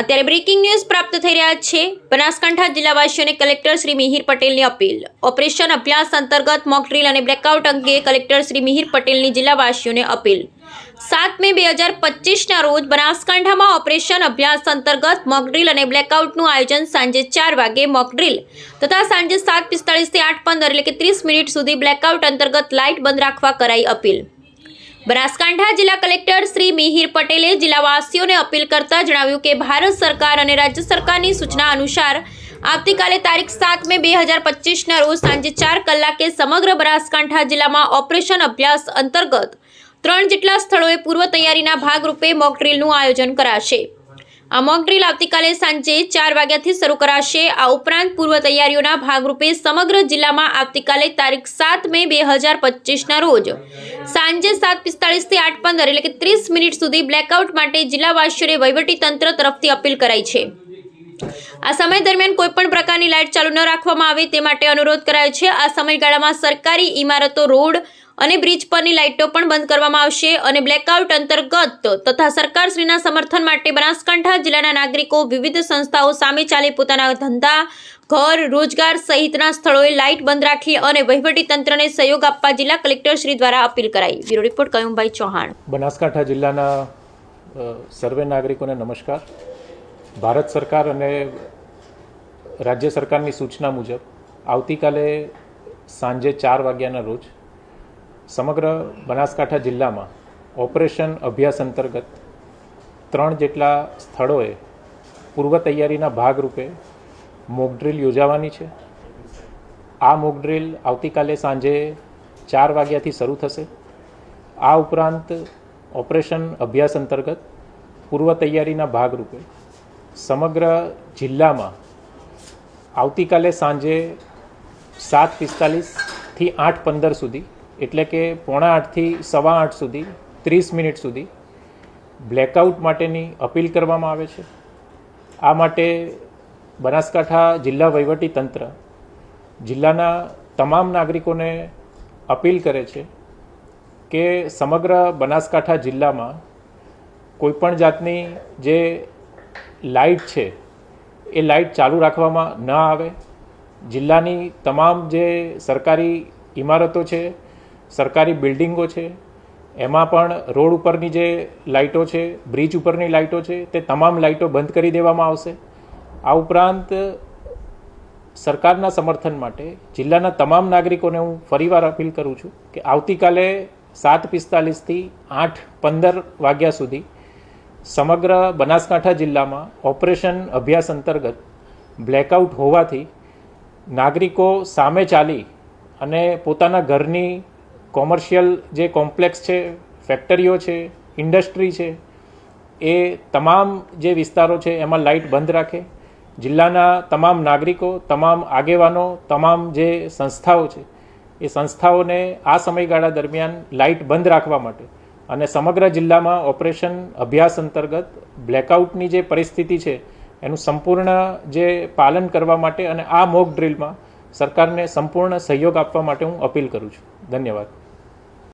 અત્યારે breaking news પ્રાપ્ત થઈ રહ્યા છે. બનાસકાંઠા જિલ્લાવાસીઓને કલેક્ટર શ્રી મિહિર પટેલની અપીલ. ઓપરેશન અભ્યાસ અંતર્ગત મોકડ્રીલ અને બ્લેકઆઉટ અંગે કલેક્ટર શ્રી મિહિર પટેલની જિલ્લાવાસીઓને અપીલ. સાત મે બે હજાર પચીસના રોજ બનાસકાંઠામાં ઓપરેશન અભ્યાસ અંતર્ગત મોકડ્રીલ અને બ્લેકઆઉટનું આયોજન સાંજે ચાર વાગે મોકડ્રીલ તથા સાંજે સાત પિસ્તાળીસથી આઠ પંદર એટલે કે ત્રીસ મિનિટ સુધી બ્લેકઆઉટ અંતર્ગત લાઇટ બંધ રાખવા કરાઈ અપીલ. બનાસકાંઠા જિલ્લા કલેક્ટર શ્રી મિહિર પટેલે જિલ્લાવાસીઓને અપીલ કરતા જણાવ્યું કે ભારત સરકાર અને રાજ્ય સરકારની સૂચના અનુસાર આવતીકાલે તારીખ સાત મે બે હજાર પચીસના રોજ સાંજે ચાર કલાકે સમગ્ર બનાસકાંઠા જિલ્લામાં ઓપરેશન અભ્યાસ અંતર્ગત ત્રણ જેટલા સ્થળોએ પૂર્વ તૈયારીના ભાગરૂપે મોક ડ્રીલનું આયોજન કરાશે. આ મોક ડ્રીલ આવતીકાલે સાંજે ચાર વાગ્યાથી શરૂ કરાશે. આ ઉપરાંત પૂર્વ તૈયારીઓના ભાગરૂપે સમગ્ર જિલ્લામાં આવતીકાલે તારીખ સાત મે બે હજાર પચીસના રોજ સાંજે સાત પિસ્તાળીસથી આઠ પંદર એટલે કે ત્રીસ મિનિટ સુધી બ્લેકઆઉટ માટે જિલ્લાવાસીઓને વહીવટી તંત્ર તરફથી અપીલ કરાઈ છે. આ સમય દરમિયાન કોઈપણ પ્રકારની લાઇટ ચાલુ ન રાખવામાં આવે તે માટે અનુરોધ કરાયો છે. આ સમયગાળામાં સરકારી ઇમારતો, રોડ અને બ્રિજ પરની લાઇટો પણ બંધ કરવામાં આવશે અને બ્લેકઆઉટ અંતર્ગત તથા સરકારશ્રીના સમર્થન માટે બનાસકાંઠા જિલ્લાના નાગરિકો વિવિધ સંસ્થાઓ સામે ચાલી પોતાના ધંધા, ઘર, રોજગાર સહિતના સ્થળોએ લાઇટ બંધ રાખી અને તંત્રને સહયોગ આપવા જિલ્લા કલેક્ટર શ્રી દ્વારા અપીલ કરાઈ. બ્યુરો રિપોર્ટ કયુંભાઈ ચૌહાણ. બનાસકાંઠા જિલ્લાના સર્વે નાગરિકોને નમસ્કાર. ભારત સરકાર અને રાજ્ય સરકારની સૂચના મુજબ આવતીકાલે સાંજે ચાર વાગ્યાના રોજ સમગ્ર બનાસકાંઠા જિલ્લામાં ઓપરેશન અભ્યાસ અંતર્ગત ત્રણ જેટલા સ્થળોએ પૂર્વ તૈયારીના ભાગરૂપે મોક યોજાવાની છે. આ મોક ડ્રીલ આવતીકાલે સાંજે ચાર વાગ્યાથી શરૂ થશે. આ ઉપરાંત ઓપરેશન અભ્યાસ અંતર્ગત પૂર્વ તૈયારીના ભાગરૂપે સમગ્ર જિલ્લામાં આવતીકાલે સાંજે સાત પિસ્તાલીસથી આઠ પંદર સુધી એટલે કે પોણા આઠથી સવા આઠ સુધી, ત્રીસ મિનિટ સુધી બ્લેકઆઉટ માટેની અપીલ કરવામાં આવે છે. આ માટે બનાસકાંઠા જિલ્લા વહીવટી તંત્ર જિલ્લાના તમામ નાગરિકોને અપીલ કરે છે કે સમગ્ર બનાસકાંઠા જિલ્લામાં કોઈપણ જાતની જે લાઇટ છે, એ લાઇટ ચાલુ રાખવામાં ન આવે. જિલ્લાની તમામ જે સરકારી ઇમારતો છે સરકારી બિલ્ડિંગો છે, એમાં પણ રોડ ઉપરની જે લાઇટો છે, બ્રિજ ઉપરની લાઇટો છે, તે તમામ લાઇટો બંધ કરી દેવામાં આવશે. આ ઉપરાંત સરકારના સમર્થન માટે જિલ્લાના તમામ નાગરિકોને હું ફરીવાર અપીલ કરું છું કે આવતીકાલે સાત પિસ્તાલીસથી આઠ પંદર વાગ્યા સુધી સમગ્ર બનાસકાંઠા જિલ્લામાં ઓપરેશન અભ્યાસ અંતર્ગત બ્લેકઆઉટ હોવાથી નાગરિકો સામે ચાલી અને પોતાના ઘરની કોમર્શિયલ જે કોમ્પ્લેક્સ છે, ફેક્ટરીઓ છે, ઇન્ડસ્ટ્રી છે, એ તમામ જે વિસ્તારો છે, એમાં લાઇટ બંધ રાખે. જિલ્લાના તમામ નાગરિકો, તમામ આગેવાનો, તમામ જે સંસ્થાઓ છે, એ સંસ્થાઓને આ સમયગાળા દરમિયાન લાઇટ બંધ રાખવા માટે અને સમગ્ર જિલ્લામાં ઓપરેશન અભ્યાસ અંતર્ગત બ્લેકઆઉટની જે પરિસ્થિતિ છે, એનું સંપૂર્ણ જે પાલન કરવા માટે અને આ મોક ડ્રીલમાં સરકારને સંપૂર્ણ સહયોગ આપવા માટે હું અપીલ કરું છું. ધન્યવાદ.